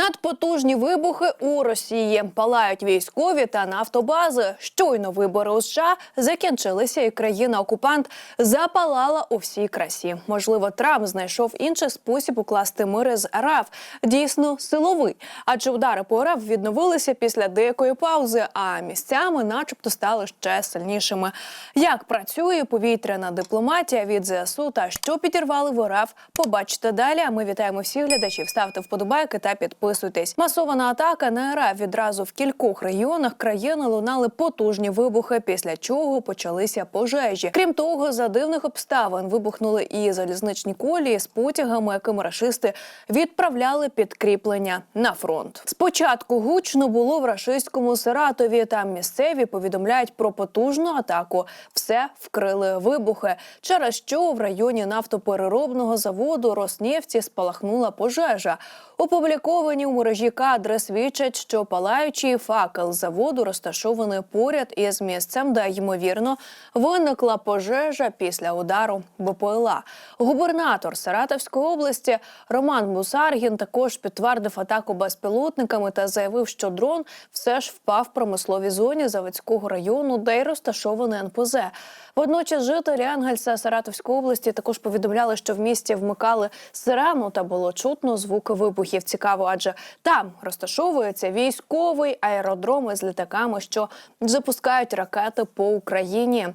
Надпотужні вибухи у Росії палають військові та нафтобази. Щойно вибори у США закінчилися, і країна-окупант запалала у всій красі. Можливо, Трамп знайшов інший спосіб укласти мир з РФ. Дійсно силовий, адже удари по РФ відновилися після деякої паузи, а місцями, начебто, стали ще сильнішими. Як працює повітряна дипломатія від ЗСУ та що підірвали в РФ, побачите далі. Ми вітаємо всіх глядачів. Ставте вподобайки та підписуйтесь. Масована атака на РФ відразу в кількох регіонах країни лунали потужні вибухи, після чого почалися пожежі. Крім того, за дивних обставин вибухнули і залізничні колії з потягами, якими рашисти відправляли підкріплення на фронт. Спочатку гучно було в рашистському Саратові. Там місцеві повідомляють про потужну атаку. Все вкрили вибухи, через що в районі нафтопереробного заводу Роснефті спалахнула пожежа. Опубліковані у мережі кадри свідчать, що палаючий факел заводу розташований поряд із місцем, де ймовірно виникла пожежа після удару БПЛА. Губернатор Саратовської області Роман Бусаргін також підтвердив атаку безпілотниками та заявив, що дрон все ж впав в промисловій зоні Заводського району, де й розташований НПЗ. Водночас жителі Ангельса Саратовської області також повідомляли, що в місті вмикали сирену та було чутно звуки вибухів. Цікаво, адже там розташовується військовий аеродром із літаками, що запускають ракети по Україні.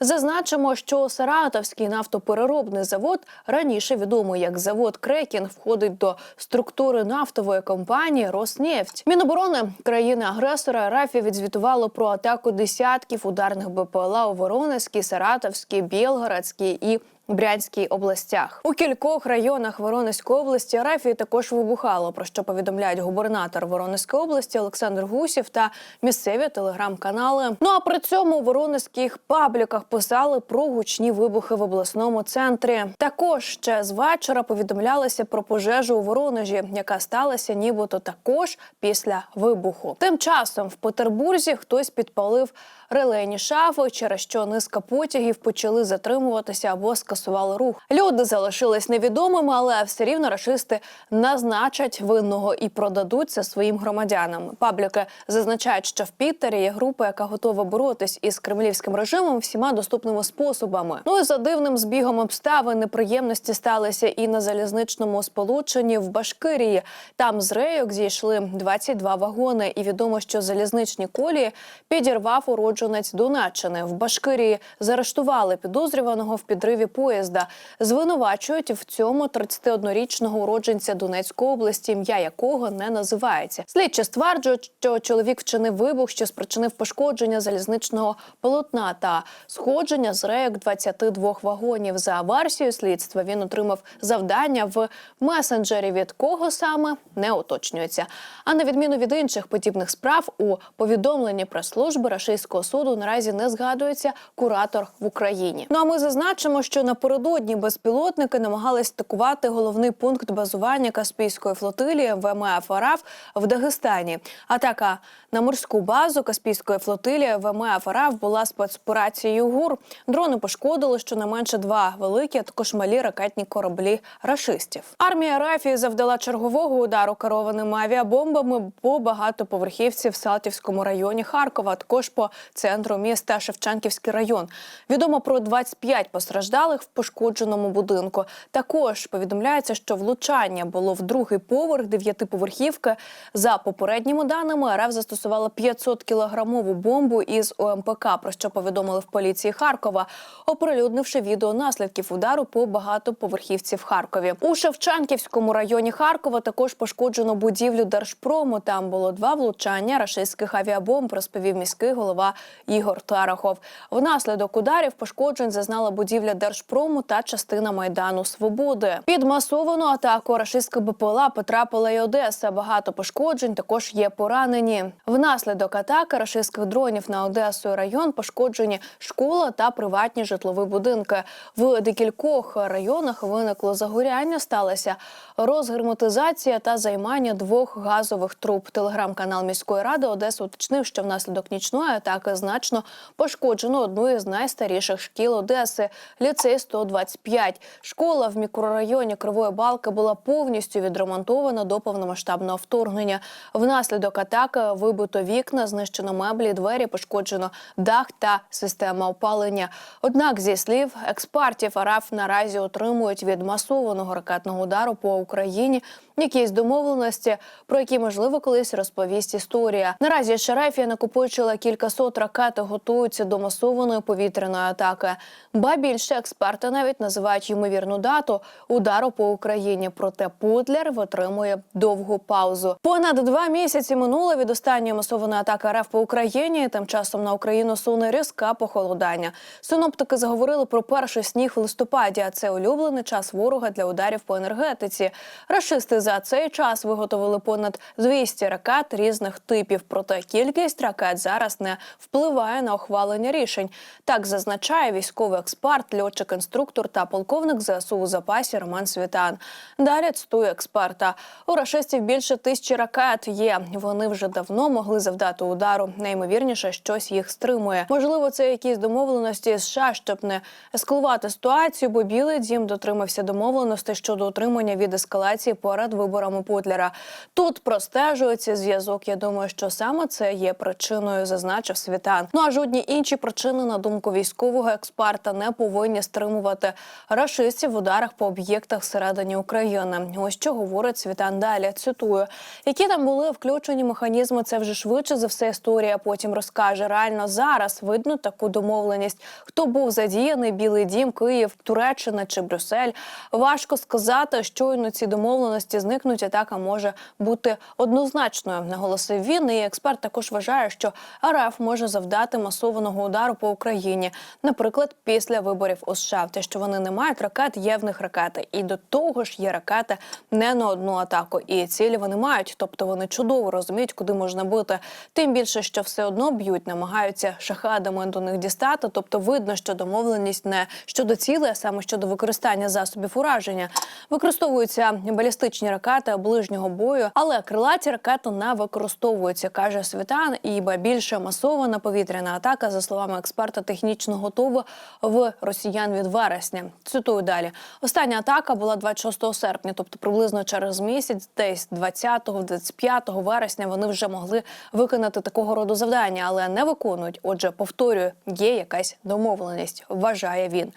Зазначимо, що Саратовський нафтопереробний завод раніше відомий як завод Крекін входить до структури нафтової компанії Роснефть. Міноборони країни-агресора РАФі відзвітувало про атаку десятків ударних БПЛА у Воронезькій, Саратовській, Білгородській і Брянській областях у кількох районах Воронезької області Рафії також вибухало. Про що повідомляють губернатор Воронезької області Олександр Гусів та місцеві телеграм-канали. Ну а при цьому у воронезьких пабліках писали про гучні вибухи в обласному центрі. Також ще з вечора повідомлялося про пожежу у Воронежі, яка сталася нібито також після вибуху. Тим часом в Петербурзі хтось підпалив релейні шафи, через що низка потягів почали затримуватися або скасували рух. Люди залишились невідомими, але все рівно рашисти назначать винного і продадуться своїм громадянам. Пабліки зазначають, що в Пітері є група, яка готова боротись із кремлівським режимом всіма доступними способами. Ну і за дивним збігом обставин неприємності сталися і на залізничному сполученні в Башкирії. Там з рейок зійшли 22 вагони, і відомо, що залізничні колії підірвав уродженець Донеччини. В Башкирії заарештували підозрюваного в підриві поїзда. Звинувачують в цьому 31-річного уродженця Донецької області, ім'я якого не називається. Слідчі стверджують, що чоловік вчинив вибух, що спричинив пошкодження залізничного полотна та сходження з рейок 22 вагонів. За версією слідства він отримав завдання в месенджері. Від кого саме не уточнюється. А на відміну від інших подібних справ у повідомленні прес-служби рашистського суду наразі не згадується куратор в Україні. Ну а ми зазначимо, що напередодні безпілотники намагались атакувати головний пункт базування Каспійської флотилії ВМФ РФ в Дагестані. Атака на морську базу Каспійської флотилії ВМФ РФ була спецоперацією ГУР. Дрони пошкодили щонайменше два великі, а також малі ракетні кораблі рашистів. Армія РФ завдала чергового удару керованими авіабомбами по багатоповерхівці в Салтівському районі Харкова, а також по центру міста Шевченківський район. Відомо про 25 постраждалих в пошкодженому будинку. Також повідомляється, що влучання було в другий поверх дев'ятиповерхівки. За попередніми даними РФ застосувала 500 кілограмову бомбу із ОМПК, про що повідомили в поліції Харкова, оприлюднивши відео наслідків удару по багатоповерхівці в Харкові. У Шевченківському районі Харкова також пошкоджено будівлю Держпрому. Там було два влучання рашистських авіабомб, розповів міський голова Ігор Тарахов. Внаслідок ударів пошкоджень зазнала будівля Держпрому та частина майдану Свободи. Під масовану атаку рашистська БПЛА потрапила й Одеса. Багато пошкоджень також є поранені. Внаслідок атаки рашистських дронів на Одесу і район пошкоджені школа та приватні житлові будинки. В декількох районах виникло загоряння. Сталася розгерметизація та займання двох газових труб. Телеграм-канал міської ради Одеси уточнив, що внаслідок нічної атаки значно пошкоджено одну із найстаріших шкіл Одеси ліцей Т-125. Школа в мікрорайоні Кривої Балки була повністю відремонтована до повномасштабного вторгнення. Внаслідок атаки вибито вікна, знищено меблі, двері, пошкоджено дах та система опалення. Однак, зі слів експертів, РФ наразі отримують від масованого ракетного удару по Україні якісь домовленості, про які можливо колись розповість історія. Наразі Шерефія накопичила кількасот ракет і готуються до масованої повітряної атаки. Ба більше експерти навіть називають ймовірну дату удару по Україні. Проте Путлер витримує довгу паузу. Понад два місяці минуло від останньої масованої атаки РФ по Україні. Тим часом на Україну суне різка похолодання. Синоптики заговорили про перший сніг в листопаді. А це улюблений час ворога для ударів по енергетиці. Рашисти за цей час виготовили понад 200 ракет різних типів. Проте кількість ракет зараз не впливає на ухвалення рішень. Так зазначає військовий експерт, льотчик-інструктор та полковник ЗСУ у запасі Роман Світан. Далі цитую експерта. У рашистів більше тисячі ракет є. Вони вже давно могли завдати удару. Найімовірніше, щось їх стримує. Можливо, це якісь домовленості США, щоб не ескалувати ситуацію, бо Білий Дім дотримався домовленостей щодо отримання від ескалації перед виборами Путлера. Тут простежується зв'язок. Я думаю, що саме це є причиною, зазначив Світан. Ну а жодні інші причини, на думку військового експерта, не повинні стримувати рашистів в ударах по об'єктах всередині України. Ось що говорить Світан далі. Цитую, які там були включені механізми. Це вже швидше за все історія. Потім розкаже. Реально зараз видно таку домовленість. Хто був задіяний? Білий дім, Київ, Туреччина чи Брюссель. Важко сказати, щойно ці домовленості зникнуть. Атака може бути однозначною. Наголосив він. І експерт також вважає, що РФ може завдати масованого удару по Україні, наприклад, після виборів у США. Те, що вони не мають ракет, є в них ракети, і до того ж є ракети не на одну атаку. І цілі вони мають, тобто вони чудово розуміють, куди можна бити. Тим більше, що все одно б'ють, намагаються шахадами до них дістати. Тобто, видно, що домовленість не щодо цілей, а саме щодо використання засобів ураження. Використовуються балістичні ракети ближнього бою, але крилаті ракети не використовуються, каже Світан. І ба більше масована повітряна атака, за словами експерта, технічно готова в росіян від вересня. Цитую далі. Остання атака була 26 серпня, тобто приблизно через місяць, десь 20-25 вересня, вони вже могли виконати такого роду завдання, але не виконують. Отже, повторюю, є якась домовленість, вважає він.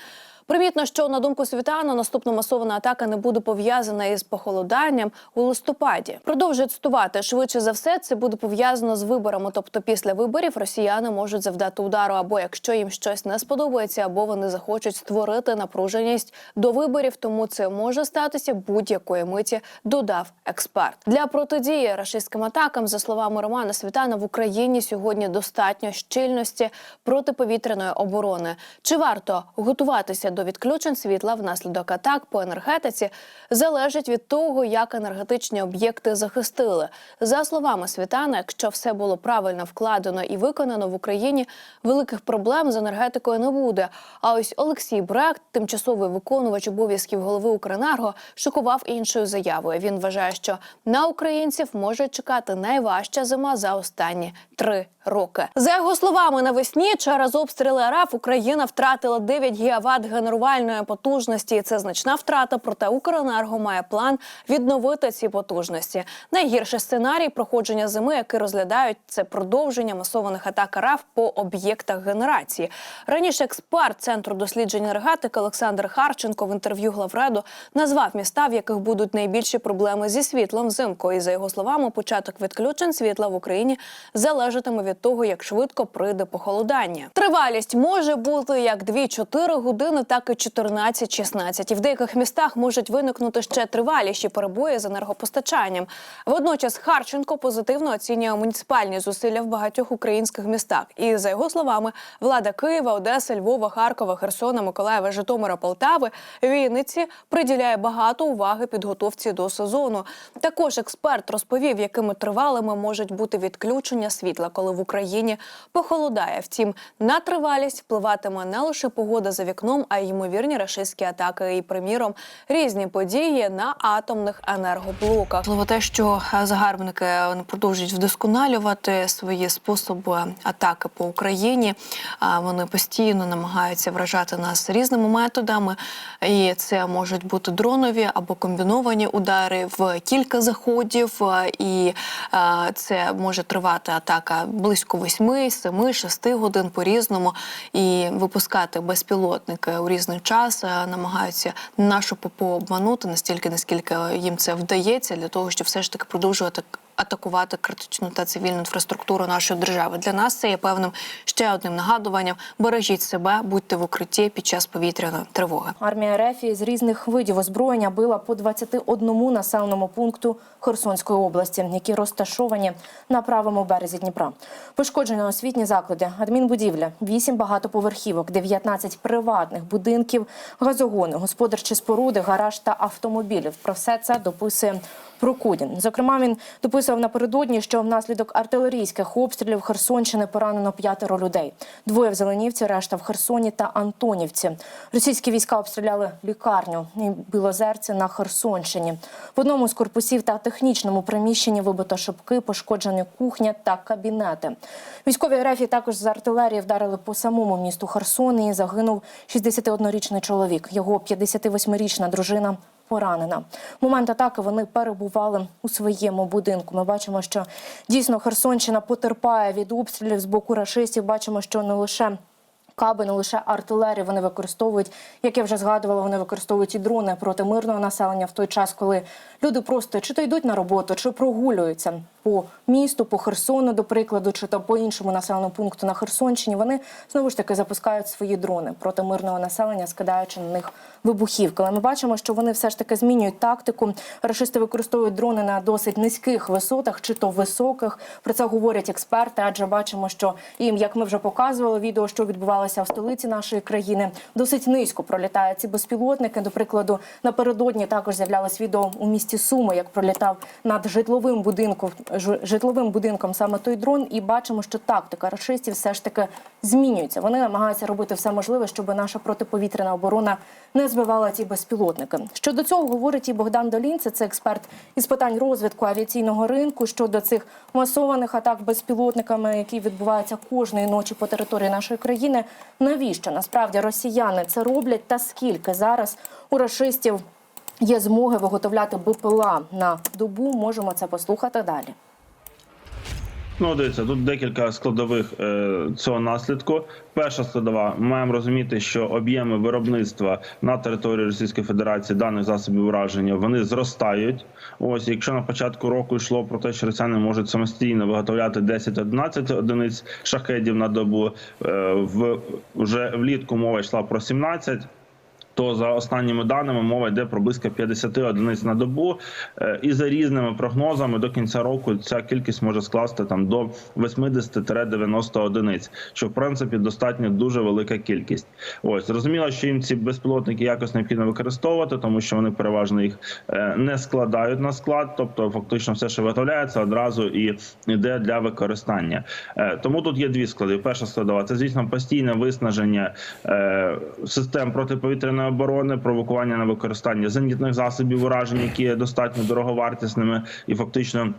Примітно, що на думку Світана, наступна масована атака не буде пов'язана із похолоданням у листопаді. Продовжує цитувати швидше за все, це буде пов'язано з виборами. Тобто, після виборів росіяни можуть завдати удару, або якщо їм щось не сподобається, або вони захочуть створити напруженість до виборів. Тому це може статися будь-якої миті. Додав експерт для протидії рашистським атакам, за словами Романа Світана, в Україні сьогодні достатньо щільності протиповітряної оборони. Чи варто готуватися до відключень світла внаслідок атак по енергетиці залежить від того, як енергетичні об'єкти захистили. За словами Світана, якщо все було правильно вкладено і виконано в Україні, великих проблем з енергетикою не буде. А ось Олексій Брект, тимчасовий виконувач обов'язків голови Укренерго, шокував іншою заявою. Він вважає, що на українців може чекати найважча зима за останні три роки. За його словами, навесні через обстріли РФ Україна втратила 9 гігават генерувальної потужності. Це значна втрата. Проте Укренерго має план відновити ці потужності. Найгірший сценарій проходження зими, який розглядають, це продовження масованих атак РФ по об'єктах генерації. Раніше експерт центру досліджень енергетики Олександр Харченко в інтерв'ю Главреду назвав міста, в яких будуть найбільші проблеми зі світлом взимку. І за його словами, початок відключень світла в Україні залежатиме від того, як швидко прийде похолодання. Тривалість може бути як 2-4 години, так і 14-16. І в деяких містах можуть виникнути ще триваліші перебої з енергопостачанням. Водночас Харченко позитивно оцінює муніципальні зусилля в багатьох українських містах. І за його словами, влада Києва, Одеси, Львова, Харкова, Херсона, Миколаєва, Житомира, Полтави, Вінниці приділяє багато уваги підготовці до сезону. Також експерт розповів, якими тривалими можуть бути відключення світла, коли в Україні похолодає. Втім, на тривалість впливатиме не лише погода за вікном, а й ймовірні рашистські атаки. І приміром різні події на атомних енергоблоках. Можливо, те, що е, загарбники продовжують вдосконалювати свої способи атаки по Україні. Вони постійно намагаються вражати нас різними методами, і це можуть бути дронові або комбіновані удари в кілька заходів. е, І е, це може тривати атака близько 8, 7, 6 годин по різному. І випускати безпілотники у різний час е, намагаються нашу ППО обманути настільки, наскільки їм це вдається, для того, щоб все ж таки продовжувати атакувати критичну та цивільну інфраструктуру нашої держави. Для нас це є певним ще одним нагадуванням. Бережіть себе, будьте в укритті під час повітряної тривоги. Армія РФ з різних видів озброєння била по 21 населеному пункту Херсонської області, які розташовані на правому березі Дніпра. Пошкоджено освітні заклади, адмінбудівля, 8 багатоповерхівок, 19 приватних будинків, газогони, господарчі споруди, гараж та автомобілів. Про все це дописує Прокудін. Зокрема, він дописував напередодні, що внаслідок артилерійських обстрілів Херсонщини поранено п'ятеро людей. Двоє в Зеленівці, решта в Херсоні та Антонівці. Російські війська обстріляли лікарню і Білозерці на Херсонщині. В одному з корпусів та технічному приміщенні вибито шибки, пошкоджені кухня та кабінети. Військові РФ також з артилерії вдарили по самому місту Херсон і загинув 61-річний чоловік. Його 58-річна дружина поранена. В момент атаки вони перебували у своєму будинку. Ми бачимо, що дійсно Херсонщина потерпає від обстрілів з боку рашистів. Бачимо, що не лише Каби не лише артилерію вони використовують, як я вже згадувала, вони використовують і дрони проти мирного населення в той час, коли люди просто чи то йдуть на роботу, чи прогулюються по місту, по Херсону, до прикладу, чи то по іншому населеному пункту на Херсонщині. Вони знову ж таки запускають свої дрони проти мирного населення, скидаючи на них вибухівки. Але ми бачимо, що вони все ж таки змінюють тактику. Рашисти використовують дрони на досить низьких висотах, чи то високих. Про це говорять експерти, адже бачимо, що їм, як ми вже показували, відео, що відбувалося в столиці нашої країни, досить низько пролітають ці безпілотники. До прикладу, напередодні також з'являлось відео у місті Суми, як пролітав над житловим будинком житловим будинком саме той дрон. І бачимо, що тактика рашистів все ж таки змінюється. Вони намагаються робити все можливе, щоб наша протиповітряна оборона не збивала ці безпілотники. Щодо цього говорить і Богдан Долінце, це експерт із питань розвитку авіаційного ринку щодо цих масованих атак безпілотниками, які відбуваються кожної ночі по території нашої країни. Навіщо насправді росіяни це роблять, та скільки зараз у рашистів є змоги виготовляти БПЛА на добу? Можемо це послухати далі. Ну, дивіться, тут декілька складових е, цього наслідку. Перша складова, ми маємо розуміти, що об'єми виробництва на території Російської Федерації даних засобів ураження вони зростають. Ось, якщо на початку року йшло про те, що росіяни можуть самостійно виготовляти 10-11 одиниць шахедів на добу, е, в вже влітку мова йшла про 17 то за останніми даними мова йде про близько 50 одиниць на добу. Е, І за різними прогнозами до кінця року ця кількість може скласти там до 80-90 одиниць, що в принципі достатньо дуже велика кількість. Ось зрозуміло, що їм ці безпілотники якось необхідно використовувати, тому що вони переважно їх е, не складають на склад, тобто фактично все, що виготовляється, одразу і йде для використання. Е, Тому тут є дві склади. Перша складова це звісно постійне виснаження систем протиповітряної оборони, провокування на використання зенітних засобів уражень, які є достатньо дороговартісними і фактично.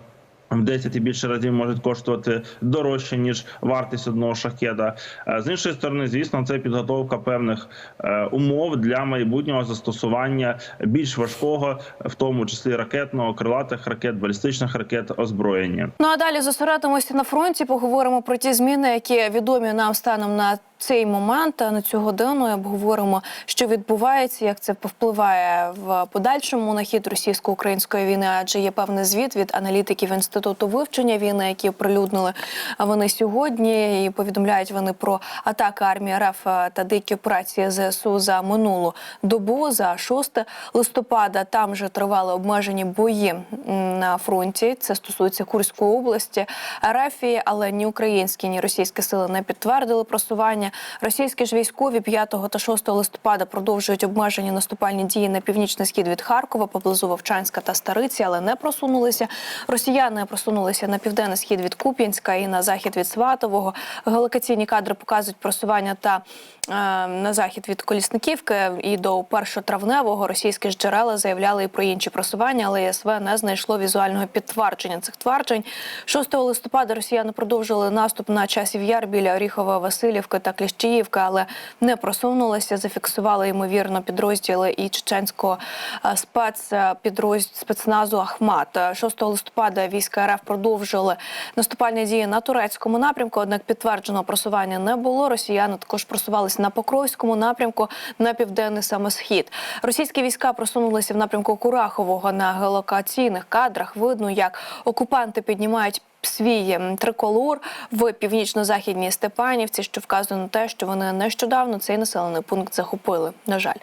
В 10 і більше разів можуть коштувати дорожче ніж вартість одного шахеда. Е, З іншої сторони, звісно, це підготовка певних е, умов для майбутнього застосування більш важкого, в тому числі ракетного, крилатих ракет, балістичних ракет, озброєння. Ну а далі зосередимося на фронті. Поговоримо про ті зміни, які відомі нам станом на цей момент, на цю годину обговоримо, що відбувається, як це повпливає в подальшому на хід російсько-української війни. Адже є певний звіт від аналітиків інституту вивчення війни, які оприлюднили вони сьогодні. І повідомляють вони про атаки армії РФ та дикі операції ЗСУ за минулу добу за 6 листопада. Там вже тривали обмежені бої на фронті. Це стосується Курської області, РФ, але ні українські, ні російські сили не підтвердили просування. Завдання. Російські ж військові 5 та 6 листопада продовжують обмежені наступальні дії на північний схід від Харкова, поблизу Вовчанська та Стариці, але не просунулися. Росіяни просунулися на південний схід від Куп'янська і на захід від Сватового. Геолокаційні кадри показують просування та е, на захід від Колісниківки і до першотравневого російські ж джерела заявляли і про інші просування, але ЄСВ не знайшло візуального підтвердження цих тверджень. 6 листопада росіяни продовжили наступ на часів яр біля Оріхова, Васильівки та Кліщіївки, але не просунулися. Зафіксували ймовірно підрозділи і чеченського е, спецпідрозділу спецназу Ахмат. Е, 6 листопада війська РФ продовжили наступальні дії на турецькому напрямку. Однак підтвердженого просування не було. Росіяни також просувалися на Покровському напрямку на південний саме схід. Російські війська просунулися в напрямку Курахового на геолокаційних кадрах. Видно, як окупанти піднімають. Свій ем, триколор в північно-західній Степанівці, що вказує на те, що вони нещодавно цей населений пункт захопили. На жаль,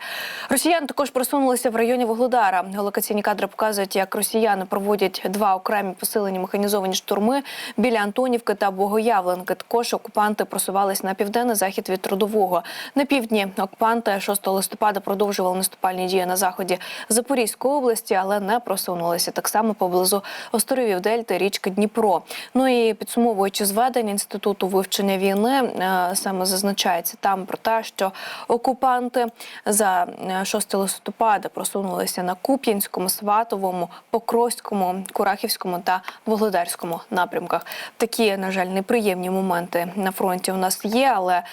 росіяни також просунулися в районі Вугледара. Геолокаційні кадри показують, як росіяни проводять два окремі посилені механізовані штурми біля Антонівки та Богоявленки. Також окупанти просувались на південний захід від Трудового. На півдні окупанти 6 листопада продовжували наступальні дії на заході Запорізької області, але не просунулися так само поблизу островів Дельти, річки Дніпро. Ну і підсумовуючи зведення інституту вивчення війни, е, саме зазначається там про те, що окупанти за е, 6 листопада просунулися на Куп'янському, Сватовому, Покровському, Курахівському та Вугледарському напрямках. Такі, на жаль, неприємні моменти на фронті у нас є, але.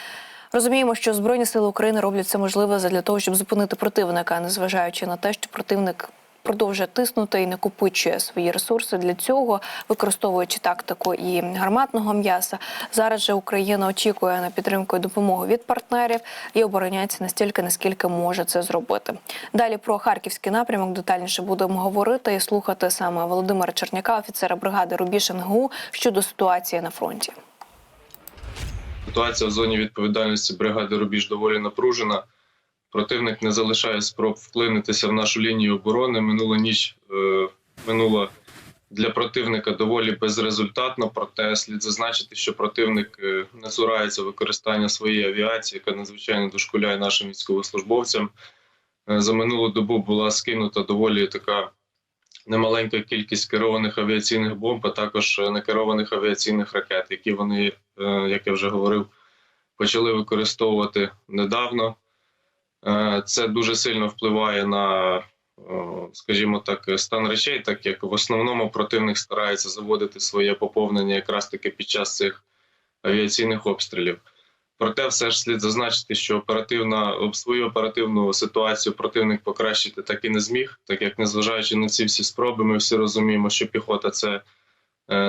Розуміємо, що Збройні сили України роблять це можливе для того, щоб зупинити противника, незважаючи на те, що противник продовжує тиснути і накопичує свої ресурси для цього, використовуючи тактику і гарматного м'яса. Зараз же Україна очікує на підтримку і допомогу від партнерів і обороняється настільки, наскільки може це зробити. Далі про харківський напрямок детальніше будемо говорити і слухати саме Володимира Черняка, офіцера бригади Рубіж НГУ щодо ситуації на фронті. Ситуація в зоні відповідальності бригади Рубіж доволі напружена. Противник не залишає спроб вклинитися в нашу лінію оборони. Минула ніч е, минула для противника доволі безрезультатно. Проте слід зазначити, що противник е, не цурається використання своєї авіації, яка надзвичайно дошкуляє нашим військовослужбовцям. Е, за минулу добу була скинута доволі така немаленька кількість керованих авіаційних бомб, а також е, некерованих авіаційних ракет, які вони, як я вже говорив, почали використовувати недавно. Е, Це дуже сильно впливає на, е, скажімо так, стан речей, так як в основному противник старається заводити своє поповнення якраз таки під час цих авіаційних обстрілів. Проте, все ж слід зазначити, що оперативна свою оперативну ситуацію противник покращити так і не зміг, так як незважаючи на ці всі спроби, ми всі розуміємо, що піхота це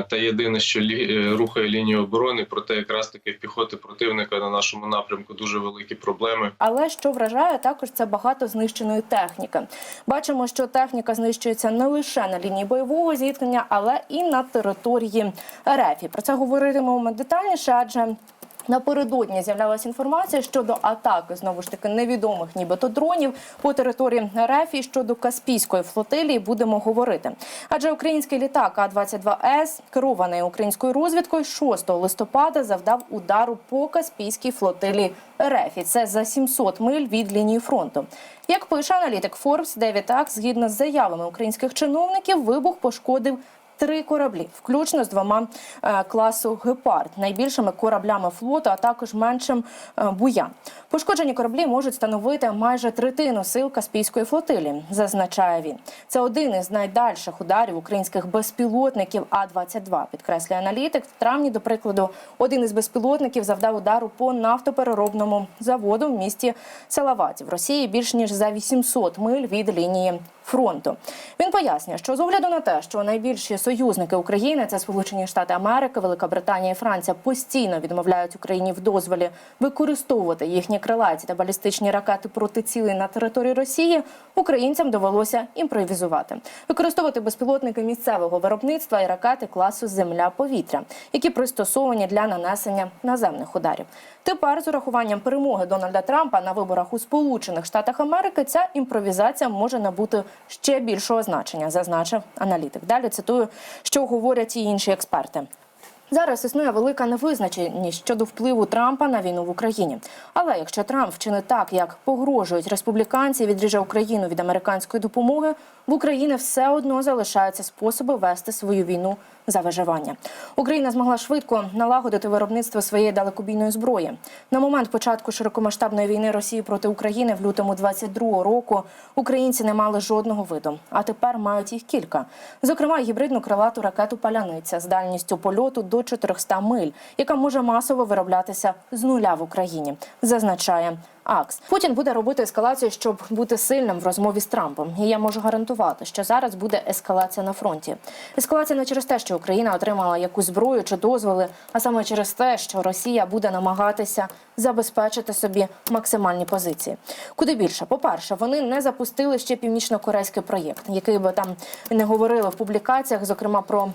та єдине, що лі, е, рухає лінію оборони. Проте, якраз таки піхоти противника на нашому напрямку дуже великі проблеми. Але що вражає, також це багато знищеної техніки. Бачимо, що техніка знищується не лише на лінії бойового зіткнення, але і на території РФ. І Про це говоритимемо детальніше, адже. Напередодні з'являлася інформація щодо атаки знову ж таки невідомих, нібито дронів по території РФ і щодо Каспійської флотилії будемо говорити. Адже український літак А-22С, керований українською розвідкою, 6 листопада завдав удару по Каспійській флотилії РФ. І це за 700 миль від лінії фронту. Як пише аналітик Forbes, Девід згідно з заявами українських чиновників, вибух пошкодив три кораблі, включно з двома е, класу Гепард, найбільшими кораблями флоту, а також меншим е, Буян. Пошкоджені кораблі можуть становити майже третину сил Каспійської флотилії, зазначає він. Це один із найдальших ударів українських безпілотників А-22, підкреслює аналітик. В травні, до прикладу, один із безпілотників завдав удару по нафтопереробному заводу в місті Салаваті в Росії більш ніж за 800 миль від лінії фронту. Він пояснює, що з огляду на те, що найбільші союзники України це Сполучені Штати Америки, Велика Британія і Франція постійно відмовляють Україні в дозволі використовувати їхні крилаті та балістичні ракети проти цілей на території Росії. Українцям довелося імпровізувати, використовувати безпілотники місцевого виробництва і ракети класу Земля-повітря, які пристосовані для нанесення наземних ударів. Тепер з урахуванням перемоги Дональда Трампа на виборах у Сполучених Штатах Америки ця імпровізація може набути ще більшого значення, зазначив аналітик. Далі цитую, що говорять і інші експерти. Зараз існує велика невизначеність щодо впливу Трампа на війну в Україні. Але якщо Трамп вчинить так, як погрожують республіканці, відріже Україну від американської допомоги, в Україні все одно залишаються способи вести свою війну за виживання. Україна змогла швидко налагодити виробництво своєї далекобійної зброї. На момент початку широкомасштабної війни Росії проти України в лютому 22-го року українці не мали жодного виду, а тепер мають їх кілька. Зокрема, гібридну крилату ракету Паляниця з дальністю польоту до 400 миль, яка може масово вироблятися з нуля в Україні, зазначає АКС. Путін буде робити ескалацію, щоб бути сильним в розмові з Трампом. І я можу гарантувати, що зараз буде ескалація на фронті. Ескалація не через те, що Україна отримала якусь зброю чи дозволи, а саме через те, що Росія буде намагатися забезпечити собі максимальні позиції. Куди більше, по-перше, вони не запустили ще північно-корейський проєкт, який би там не говорили в публікаціях, зокрема про.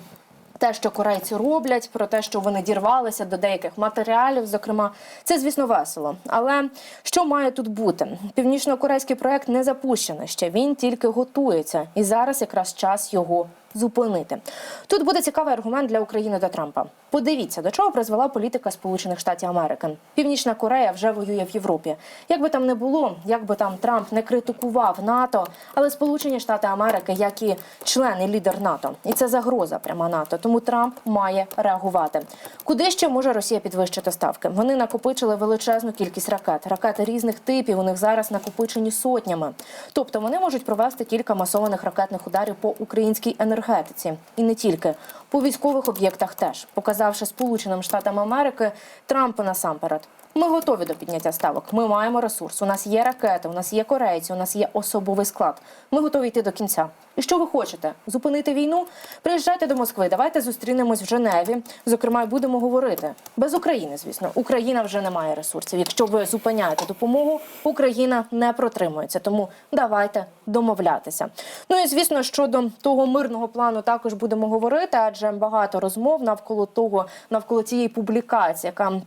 Те, що корейці роблять, про те, що вони дірвалися до деяких матеріалів, зокрема, це звісно весело. Але що має тут бути? Північно-корейський проект не запущений ще. Він тільки готується, і зараз якраз час його зупинити. Тут буде цікавий аргумент для України та Трампа. Подивіться, до чого призвела політика Сполучених Штатів Америки. Північна Корея вже воює в Європі. Як би там не було, як би там Трамп не критикував НАТО, але Сполучені Штати Америки, як і член і лідер НАТО, і це загроза пряма НАТО. Тому Трамп має реагувати. Куди ще може Росія підвищити ставки? Вони накопичили величезну кількість ракет. Ракети різних типів у них зараз накопичені сотнями. Тобто вони можуть провести кілька масованих ракетних ударів по українській енергетиці і не тільки. По військових об'єктах теж, показавши Сполученим Штатам Америки Трампа насамперед. Ми готові до підняття ставок. Ми маємо ресурс. У нас є ракети, у нас є корейці, у нас є особовий склад. Ми готові йти до кінця. І що ви хочете? Зупинити війну? Приїжджайте до Москви. Давайте зустрінемось в Женеві. Зокрема, будемо говорити без України. Звісно, Україна вже не має ресурсів. Якщо ви зупиняєте допомогу, Україна не протримується. Тому давайте домовлятися. Ну і звісно, щодо того мирного плану також будемо говорити, адже багато розмов навколо того, навколо цієї публікації, яка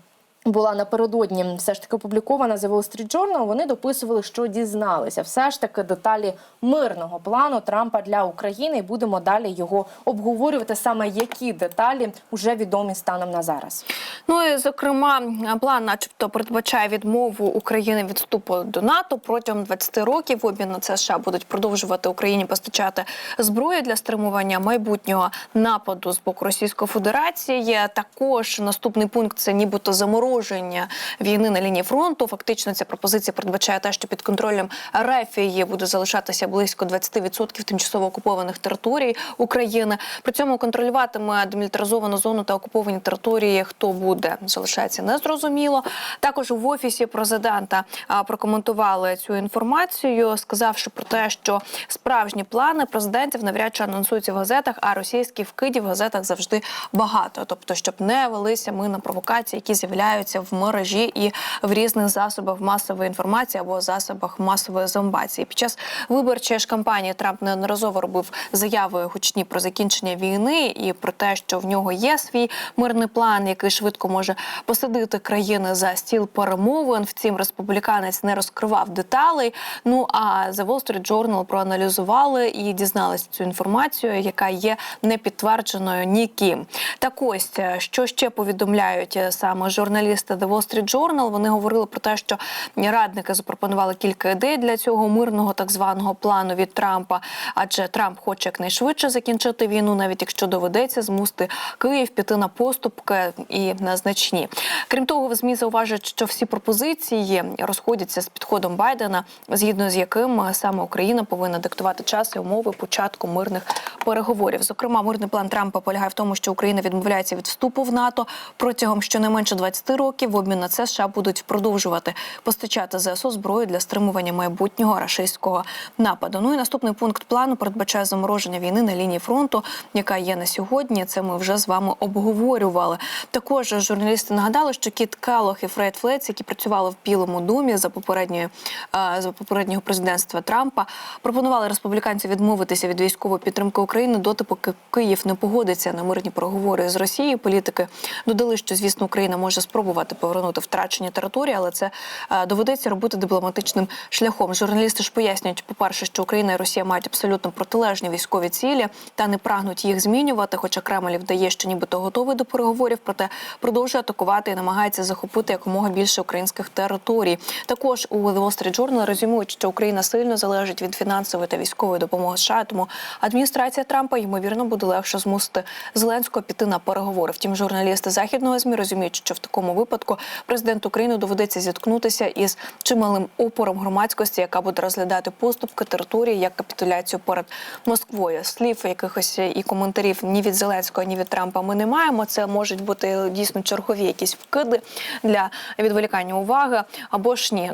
була напередодні все ж таки опублікована The Wall Street Journal, Вони дописували, що дізналися все ж таки деталі мирного плану Трампа для України. І будемо далі його обговорювати. Саме які деталі вже відомі станом на зараз. Ну і зокрема, план, начебто, передбачає відмову України від вступу до НАТО протягом 20 років. В обмін на це США будуть продовжувати Україні постачати зброю для стримування майбутнього нападу з боку Російської Федерації. Також наступний пункт це нібито замороження війни на лінії фронту. Фактично, ця пропозиція передбачає те, що під контролем РФ буде залишатися близько 20% тимчасово окупованих територій України. При цьому контролюватиме демілітаризовану зону та окуповані території. Хто буде залишається незрозуміло. Також в офісі президента прокоментували цю інформацію, сказавши про те, що справжні плани президентів навряд чи анонсуються в газетах, а російських вкидів в газетах завжди багато. Тобто, щоб не велися ми на провокації, які з'являються в мережі і в різних засобах масової інформації або засобах масової зомбації. Під час виборчої ж кампанії Трамп неодноразово робив заяви гучні про закінчення війни і про те, що в нього є свій мирний план, який швидко може посадити країни за стіл перемовин. Втім, республіканець не розкривав деталей. Ну а The Wall Street Journal проаналізували і дізналися цю інформацію, яка є не підтвердженою ніким. Так ось що ще повідомляють е, саме журналісти The Wall Street Journal. Вони говорили про те, що радники запропонували кілька ідей для цього мирного так званого плану від Трампа, адже Трамп хоче якнайшвидше закінчити війну, навіть якщо доведеться змусити Київ піти на поступки і на значні. Крім того, в змі зауважують, що всі пропозиції розходяться з підходом Байдена, згідно з яким саме Україна повинна диктувати час і умови початку мирних переговорів. Зокрема, мирний план Трампа полягає в тому, що Україна відмовляється від вступу в НАТО протягом щонайменше 20 років. В обмін на це США будуть продовжувати постачати ЗСУ зброю для стримування майбутнього рашистського нападу. Ну і наступний пункт плану передбачає замороження війни на лінії фронту, яка є на сьогодні. Це ми вже з вами обговорювали. Також журналісти нагадали, що Кіт Келлог і Фред Флець, які працювали в Білому домі за попередньої е, за попереднього президентства Трампа, пропонували республіканцям відмовитися від військової підтримки України доти, поки Київ не погодиться на мирні переговори з Росією. Політики додали, що звісно Україна може спробувати спробувати повернути втрачені території, але це е, доведеться робити дипломатичним шляхом. Журналісти ж пояснюють, по-перше, що Україна і Росія мають абсолютно протилежні військові цілі та не прагнуть їх змінювати. Хоча Кремль вдає, що нібито готовий до переговорів, проте продовжує атакувати і намагається захопити якомога більше українських територій. Також у The Wall Street Journal резюмують, що Україна сильно залежить від фінансової та військової допомоги США. Тому адміністрація Трампа ймовірно буде легше змусити Зеленського піти на переговори. Втім, журналісти західного змі розуміють, що в такому випадку президент України доведеться зіткнутися із чималим опором громадськості, яка буде розглядати поступки території як капітуляцію перед Москвою. Слів якихось і коментарів ні від Зеленського, ні від Трампа ми не маємо. Це можуть бути дійсно чергові якісь вкиди для відволікання уваги або ж ні.